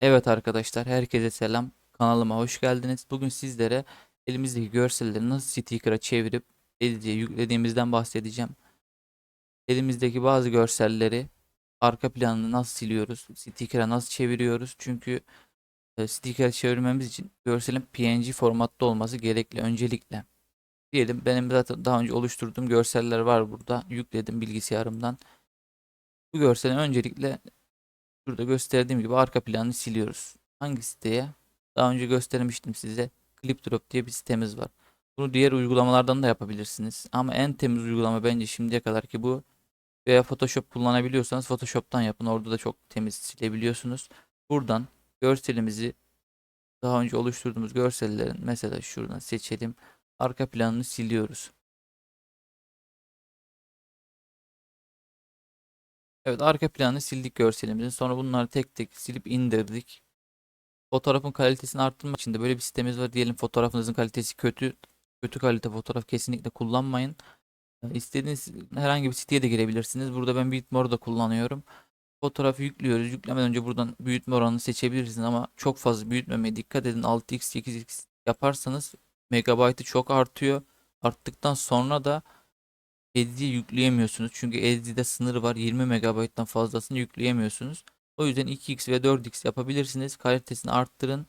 Evet arkadaşlar, herkese selam. Kanalıma hoş geldiniz. Bugün sizlere elimizdeki görselleri nasıl sticker'a çevirip edit'e yüklediğimizden bahsedeceğim. Elimizdeki bazı görselleri arka planını nasıl siliyoruz, sticker'a nasıl çeviriyoruz? Çünkü e, sticker'a çevirmemiz için görselin PNG formatta olması gerekli öncelikle. Diyelim benim zaten daha önce oluşturduğum görseller var burada. Yükledim bilgisayarımdan. Bu görselin öncelikle Şurada gösterdiğim gibi arka planını siliyoruz. Hangi siteye? Daha önce göstermiştim size. ClipDrop diye bir sitemiz var. Bunu diğer uygulamalardan da yapabilirsiniz. Ama en temiz uygulama bence şimdiye kadar ki bu. Veya Photoshop kullanabiliyorsanız Photoshop'tan yapın. Orada da çok temiz silebiliyorsunuz. Buradan görselimizi daha önce oluşturduğumuz görsellerin mesela şuradan seçelim. Arka planını siliyoruz. Evet arka planını sildik görselimizin. Sonra bunları tek tek silip indirdik. Fotoğrafın kalitesini arttırmak için de böyle bir sitemiz var. Diyelim fotoğrafınızın kalitesi kötü. Kötü kalite fotoğraf kesinlikle kullanmayın. E, İstediğiniz herhangi bir siteye de girebilirsiniz. Burada ben Bitmore'u da kullanıyorum. Fotoğrafı yüklüyoruz. Yüklemeden önce buradan büyütme oranını seçebilirsiniz ama çok fazla büyütmemeye dikkat edin. 6x 8x yaparsanız megabaytı çok artıyor. Arttıktan sonra da Edge'i yükleyemiyorsunuz. Çünkü Edge'de sınırı var. 20 MB'dan fazlasını yükleyemiyorsunuz. O yüzden 2x ve 4x yapabilirsiniz. Kalitesini arttırın.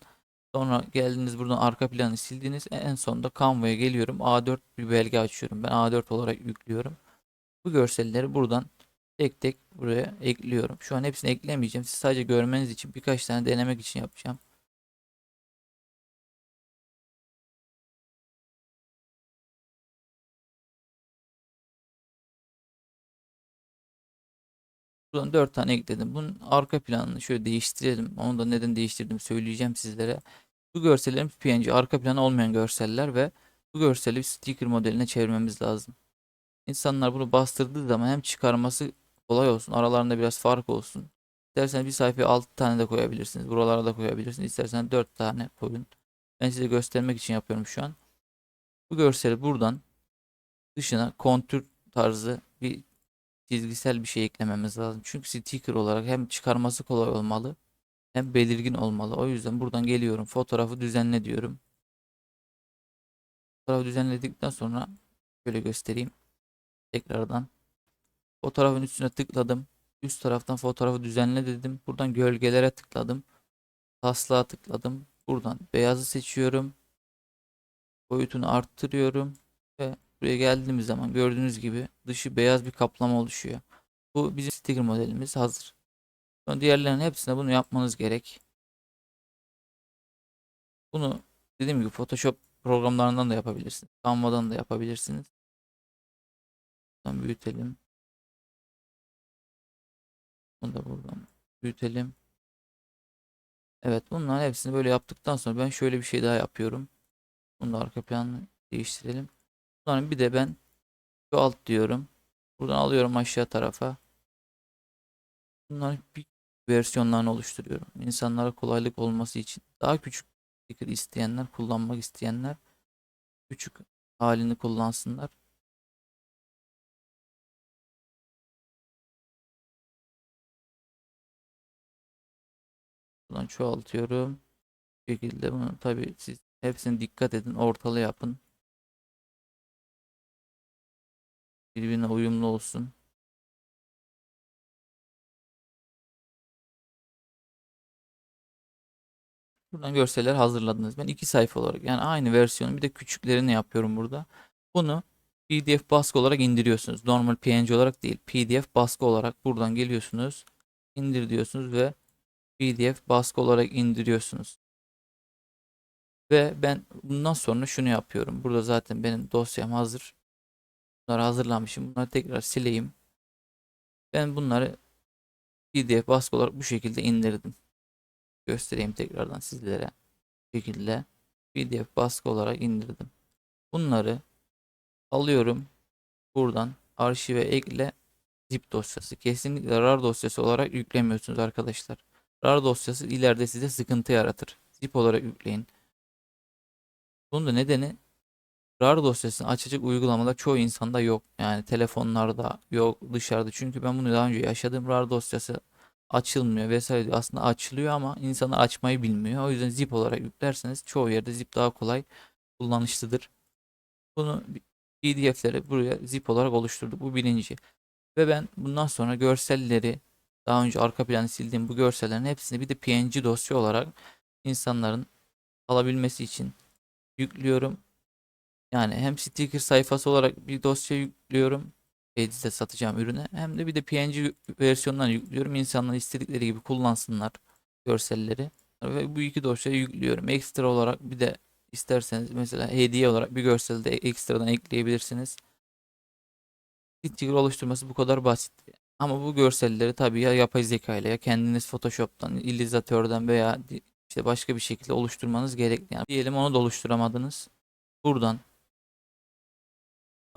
Sonra geldiniz buradan arka planı sildiniz. En sonunda Canva'ya geliyorum. A4 bir belge açıyorum. Ben A4 olarak yüklüyorum. Bu görselleri buradan tek tek buraya ekliyorum. Şu an hepsini eklemeyeceğim. Siz sadece görmeniz için birkaç tane denemek için yapacağım. Buradan 4 tane ekledim. Bunun arka planını şöyle değiştirelim. Onu da neden değiştirdim söyleyeceğim sizlere. Bu görsellerimiz PNG arka planı olmayan görseller ve bu görseli bir sticker modeline çevirmemiz lazım. İnsanlar bunu bastırdığı zaman hem çıkarması kolay olsun. Aralarında biraz fark olsun. İsterseniz bir sayfaya 6 tane de koyabilirsiniz. Buralara da koyabilirsiniz. İsterseniz 4 tane koyun. Ben size göstermek için yapıyorum şu an. Bu görseli buradan dışına kontür tarzı bir çizgisel bir şey eklememiz lazım. Çünkü sticker olarak hem çıkarması kolay olmalı hem belirgin olmalı. O yüzden buradan geliyorum. Fotoğrafı düzenle diyorum. Fotoğrafı düzenledikten sonra şöyle göstereyim. Tekrardan. Fotoğrafın üstüne tıkladım. Üst taraftan fotoğrafı düzenle dedim. Buradan gölgelere tıkladım. Taslağa tıkladım. Buradan beyazı seçiyorum. Boyutunu arttırıyorum. Ve buraya geldiğimiz zaman gördüğünüz gibi dışı beyaz bir kaplama oluşuyor. Bu bizim sticker modelimiz hazır. Sonra diğerlerinin hepsine bunu yapmanız gerek. Bunu dediğim gibi Photoshop programlarından da yapabilirsiniz. Canva'dan da yapabilirsiniz. Buradan büyütelim. Bunu da buradan büyütelim. Evet bunların hepsini böyle yaptıktan sonra ben şöyle bir şey daha yapıyorum. Bunu da arka planını değiştirelim. Sonra bir de ben şu alt diyorum. Buradan alıyorum aşağı tarafa. Bunların bir versiyonlarını oluşturuyorum. İnsanlara kolaylık olması için. Daha küçük sticker isteyenler, kullanmak isteyenler küçük halini kullansınlar. Buradan çoğaltıyorum. Bu şekilde bunu tabi siz hepsine dikkat edin. Ortalı yapın. Birbirine uyumlu olsun. Buradan görseller hazırladınız. Ben iki sayfa olarak yani aynı versiyonu bir de küçüklerini yapıyorum burada. Bunu PDF baskı olarak indiriyorsunuz. Normal PNG olarak değil. PDF baskı olarak buradan geliyorsunuz. indir diyorsunuz ve PDF baskı olarak indiriyorsunuz. Ve ben bundan sonra şunu yapıyorum. Burada zaten benim dosyam hazır. Bunları hazırlamışım. Bunları tekrar sileyim. Ben bunları PDF baskı olarak bu şekilde indirdim. Göstereyim tekrardan sizlere. Bu şekilde PDF baskı olarak indirdim. Bunları alıyorum. Buradan arşive ekle zip dosyası. Kesinlikle RAR dosyası olarak yüklemiyorsunuz arkadaşlar. RAR dosyası ileride size sıkıntı yaratır. Zip olarak yükleyin. Bunun da nedeni RAR dosyasını açacak uygulamalar çoğu insanda yok. Yani telefonlarda yok dışarıda. Çünkü ben bunu daha önce yaşadım. RAR dosyası açılmıyor vesaire diyor. Aslında açılıyor ama insanlar açmayı bilmiyor. O yüzden zip olarak yüklerseniz çoğu yerde zip daha kolay kullanışlıdır. Bunu PDF'leri buraya zip olarak oluşturduk. Bu birinci. Ve ben bundan sonra görselleri daha önce arka planı sildiğim bu görsellerin hepsini bir de PNG dosya olarak insanların alabilmesi için yüklüyorum. Yani hem sticker sayfası olarak bir dosya yüklüyorum. Page'de satacağım ürüne. Hem de bir de PNG versiyondan yüklüyorum. İnsanlar istedikleri gibi kullansınlar görselleri. Ve bu iki dosyayı yüklüyorum. Ekstra olarak bir de isterseniz mesela hediye olarak bir görsel de ekstradan ekleyebilirsiniz. Sticker oluşturması bu kadar basit. Ama bu görselleri tabii ya yapay zeka ile ya kendiniz Photoshop'tan, Illustrator'dan veya işte başka bir şekilde oluşturmanız gerekli. Yani diyelim onu da oluşturamadınız. Buradan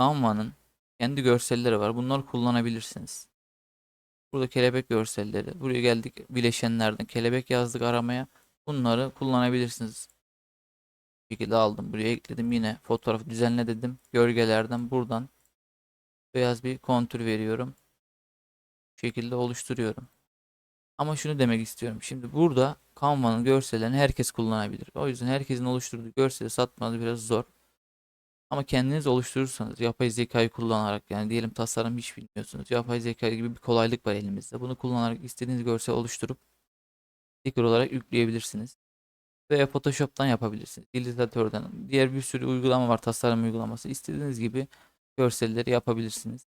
Canva'nın kendi görselleri var. Bunları kullanabilirsiniz. Burada kelebek görselleri. Buraya geldik bileşenlerden kelebek yazdık aramaya. Bunları kullanabilirsiniz. Bu şekilde aldım. Buraya ekledim. Yine fotoğraf düzenle dedim. Gölgelerden buradan beyaz bir kontür veriyorum. Bu şekilde oluşturuyorum. Ama şunu demek istiyorum. Şimdi burada Canva'nın görsellerini herkes kullanabilir. O yüzden herkesin oluşturduğu görseli satmanız biraz zor. Ama kendiniz oluşturursanız yapay zekayı kullanarak yani diyelim tasarım hiç bilmiyorsunuz. Yapay zeka gibi bir kolaylık var elimizde. Bunu kullanarak istediğiniz görsel oluşturup sticker olarak yükleyebilirsiniz. Veya Photoshop'tan yapabilirsiniz. Illustrator'dan. Diğer bir sürü uygulama var. Tasarım uygulaması. İstediğiniz gibi görselleri yapabilirsiniz.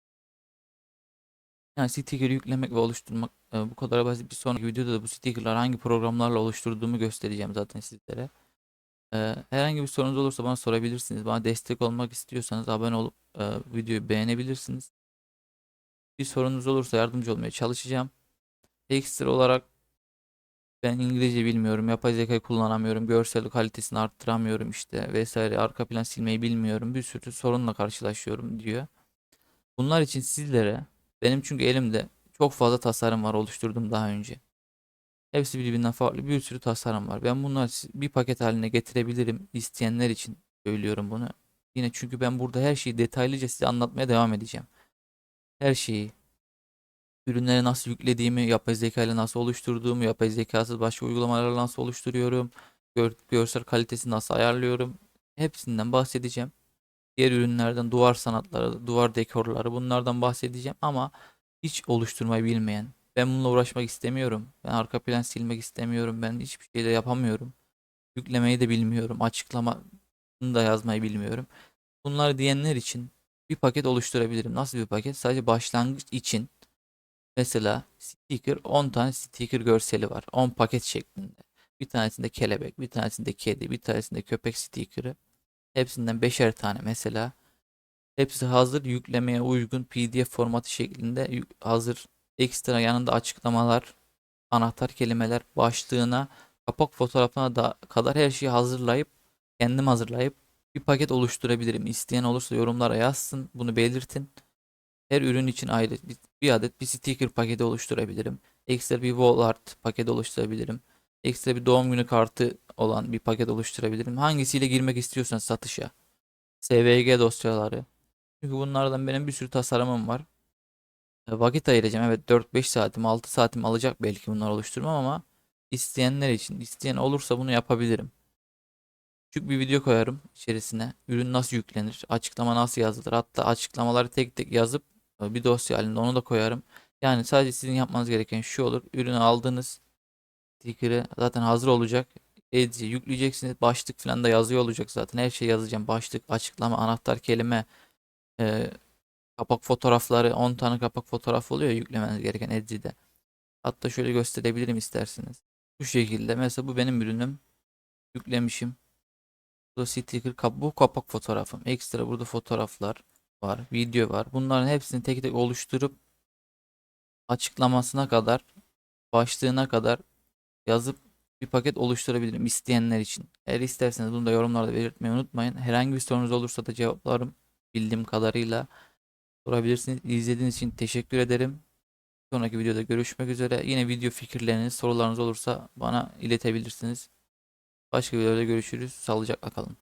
Yani sticker yüklemek ve oluşturmak e, bu kadar basit. Bir sonraki videoda da bu stickerlar hangi programlarla oluşturduğumu göstereceğim zaten sizlere. Herhangi bir sorunuz olursa bana sorabilirsiniz. Bana destek olmak istiyorsanız abone olup videoyu beğenebilirsiniz. Bir sorunuz olursa yardımcı olmaya çalışacağım. Ekstra olarak ben İngilizce bilmiyorum, yapay zekayı kullanamıyorum, görsel kalitesini arttıramıyorum işte vesaire, arka plan silmeyi bilmiyorum. Bir sürü sorunla karşılaşıyorum diyor. Bunlar için sizlere benim çünkü elimde çok fazla tasarım var oluşturdum daha önce. Hepsi birbirinden farklı bir sürü tasarım var. Ben bunları bir paket haline getirebilirim isteyenler için söylüyorum bunu. Yine çünkü ben burada her şeyi detaylıca size anlatmaya devam edeceğim. Her şeyi ürünleri nasıl yüklediğimi, yapay zeka ile nasıl oluşturduğumu, yapay zekasız başka uygulamalarla nasıl oluşturuyorum, gör- görsel kalitesini nasıl ayarlıyorum. Hepsinden bahsedeceğim. Diğer ürünlerden duvar sanatları, duvar dekorları bunlardan bahsedeceğim ama hiç oluşturmayı bilmeyen, ben bununla uğraşmak istemiyorum. Ben arka plan silmek istemiyorum. Ben hiçbir şey de yapamıyorum. Yüklemeyi de bilmiyorum. Açıklamasını da yazmayı bilmiyorum. Bunlar diyenler için bir paket oluşturabilirim. Nasıl bir paket? Sadece başlangıç için mesela sticker 10 tane sticker görseli var. 10 paket şeklinde. Bir tanesinde kelebek, bir tanesinde kedi, bir tanesinde köpek sticker'ı. Hepsinden beşer tane mesela. Hepsi hazır yüklemeye uygun PDF formatı şeklinde hazır. Ekstra yanında açıklamalar, anahtar kelimeler, başlığına, kapak fotoğrafına da kadar her şeyi hazırlayıp kendim hazırlayıp bir paket oluşturabilirim. İsteyen olursa yorumlara yazsın, bunu belirtin. Her ürün için ayrı bir, bir adet bir sticker paketi oluşturabilirim. Ekstra bir wall art paketi oluşturabilirim. Ekstra bir doğum günü kartı olan bir paket oluşturabilirim. Hangisiyle girmek istiyorsan satışa. SVG dosyaları. Çünkü bunlardan benim bir sürü tasarımım var. E, Vakit ayıracağım. Evet 4-5 saatim 6 saatim alacak belki bunları oluşturmam ama isteyenler için isteyen olursa bunu yapabilirim. Küçük bir video koyarım içerisine. Ürün nasıl yüklenir? Açıklama nasıl yazılır? Hatta açıklamaları tek tek yazıp e, bir dosya halinde onu da koyarım. Yani sadece sizin yapmanız gereken şu olur. Ürünü aldınız. Sticker'ı zaten hazır olacak. Edici yükleyeceksiniz. Başlık falan da yazıyor olacak zaten. Her şey yazacağım. Başlık, açıklama, anahtar kelime, e, kapak fotoğrafları 10 tane kapak fotoğrafı oluyor yüklemeniz gereken Edge'de. Hatta şöyle gösterebilirim isterseniz. Bu şekilde mesela bu benim ürünüm. Yüklemişim. Bu da sticker kap bu kapak fotoğrafım. Ekstra burada fotoğraflar var, video var. Bunların hepsini tek tek oluşturup açıklamasına kadar, başlığına kadar yazıp bir paket oluşturabilirim isteyenler için. Eğer isterseniz bunu da yorumlarda belirtmeyi unutmayın. Herhangi bir sorunuz olursa da cevaplarım bildiğim kadarıyla sorabilirsiniz. İzlediğiniz için teşekkür ederim. Sonraki videoda görüşmek üzere. Yine video fikirleriniz, sorularınız olursa bana iletebilirsiniz. Başka videoda görüşürüz. Sağlıcakla kalın.